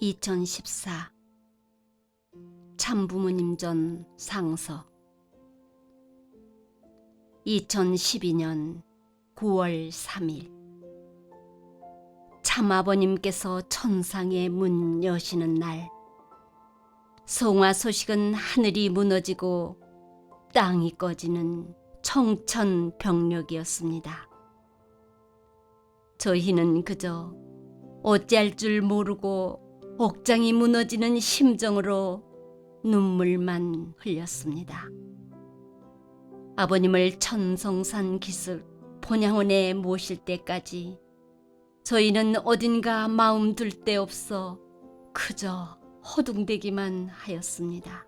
2014 참부모님 전 상서. 2012년 9월 3일. 참아버님께서 천상의 문 여시는 날 성화 소식은 하늘이 무너지고 땅이 꺼지는 청천벽력이었습니다. 저희는 그저 어찌할 줄 모르고 옥장이 무너지는 심정으로 눈물만 흘렸습니다. 아버님을 천성산 기슭 본향원에 모실 때까지 저희는 어딘가 마음 둘 데 없어 그저 허둥대기만 하였습니다.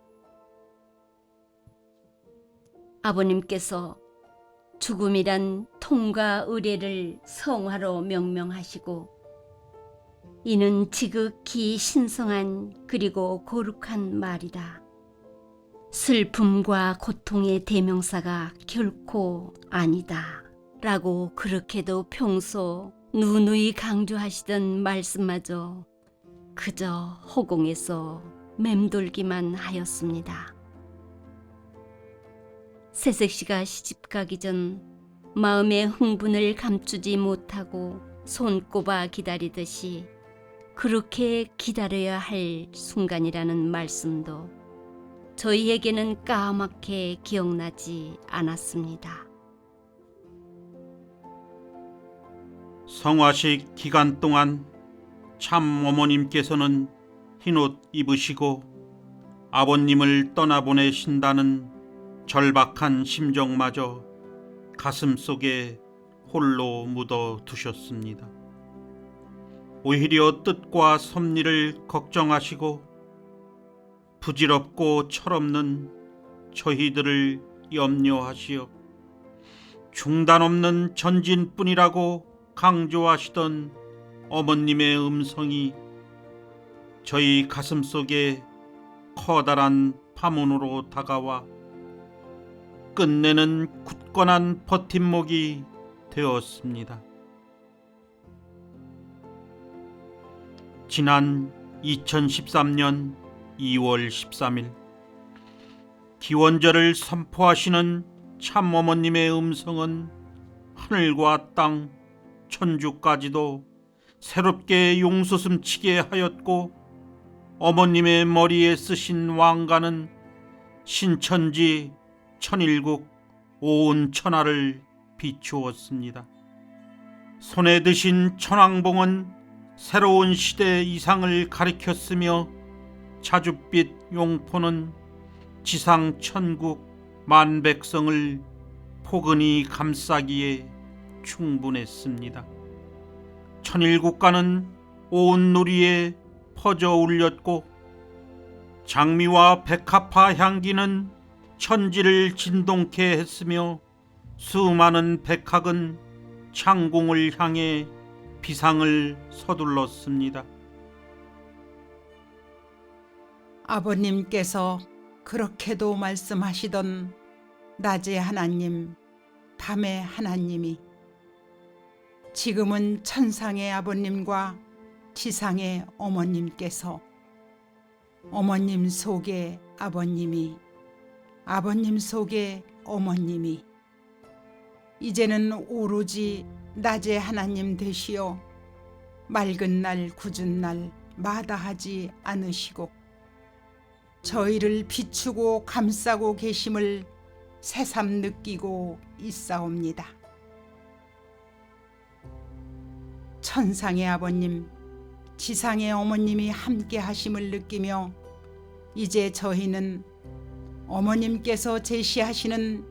아버님께서 죽음이란 통과 의례를 성화로 명명하시고 이는 지극히 신성한 그리고 거룩한 말이다. 슬픔과 고통의 대명사가 결코 아니다. 라고 그렇게도 평소 누누이 강조하시던 말씀마저 그저 허공에서 맴돌기만 하였습니다. 새색 씨가 시집 가기 전 마음의 흥분을 감추지 못하고 손꼽아 기다리듯이 그렇게 기다려야 할 순간이라는 말씀도 저희에게는 까맣게 기억나지 않았습니다. 성화식 기간 동안 참 어머님께서는 흰옷 입으시고 아버님을 떠나보내신다는 절박한 심정마저 가슴 속에 홀로 묻어 두셨습니다. 오히려 뜻과 섭리를 걱정하시고 부질없고 철없는 저희들을 염려하시어 중단 없는 전진뿐이라고 강조하시던 어머님의 음성이 저희 가슴 속에 커다란 파문으로 다가와 끝내는 굳건한 버팀목이 되었습니다. 지난 2013년 2월 13일 기원절을 선포하시는 참 어머님의 음성은 하늘과 땅, 천주까지도 새롭게 용솟음치게 하였고 어머님의 머리에 쓰신 왕관은 신천지 천일국 온 천하를 비추었습니다. 손에 드신 천왕봉은 새로운 시대 이상을 가리켰으며 자줏빛 용포는 지상 천국 만 백성을 포근히 감싸기에 충분했습니다. 천일국가는 온 누리에 퍼져 울렸고 장미와 백합화 향기는 천지를 진동케 했으며 수많은 백학은 창공을 향해 비상을 서둘렀습니다. 아버님께서 그렇게도 말씀하시던 낮의 하나님, 밤의 하나님이 지금은 천상의 아버님과 지상의 어머님께서 어머님 속에 아버님이 아버님 속에 어머님이 이제는 오로지 낮의 하나님 되시어 맑은 날 굳은 날 마다하지 않으시고 저희를 비추고 감싸고 계심을 새삼 느끼고 있사옵니다. 천상의 아버님, 지상의 어머님이 함께 하심을 느끼며 이제 저희는 어머님께서 제시하시는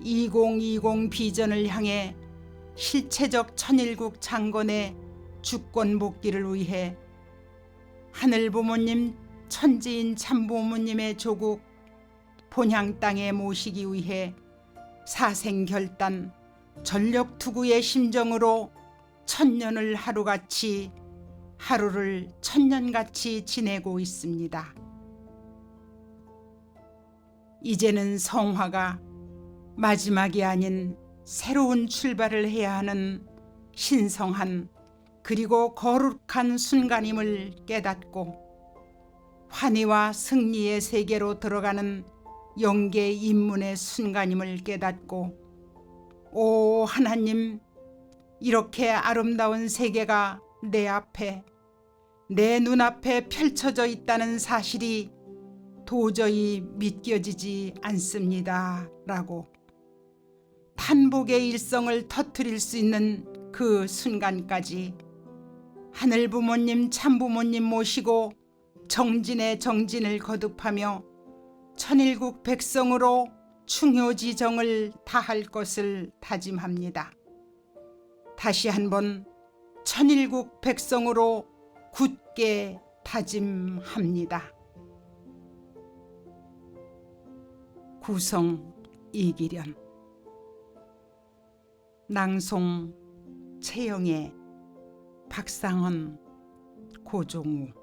2020 비전을 향해 실체적 천일국 창건의 주권 복귀를 위해 하늘 부모님 천지인 참부모님의 조국 본향 땅에 모시기 위해 사생결단 전력 투구의 심정으로 천년을 하루같이 하루를 천년같이 지내고 있습니다. 이제는 성화가 마지막이 아닌 새로운 출발을 해야 하는 신성한 그리고 거룩한 순간임을 깨닫고 환희와 승리의 세계로 들어가는 영계 입문의 순간임을 깨닫고 오 하나님 이렇게 아름다운 세계가 내 앞에 내 눈앞에 펼쳐져 있다는 사실이 도저히 믿겨지지 않습니다. 라고 탄복의 일성을 터뜨릴 수 있는 그 순간까지 하늘 부모님 참 부모님 모시고 정진의 정진을 거듭하며 천일국 백성으로 충효지정을 다할 것을 다짐합니다. 다시 한번 천일국 백성으로 굳게 다짐합니다. 구성 이기련 낭송 최영애 박상헌 고종우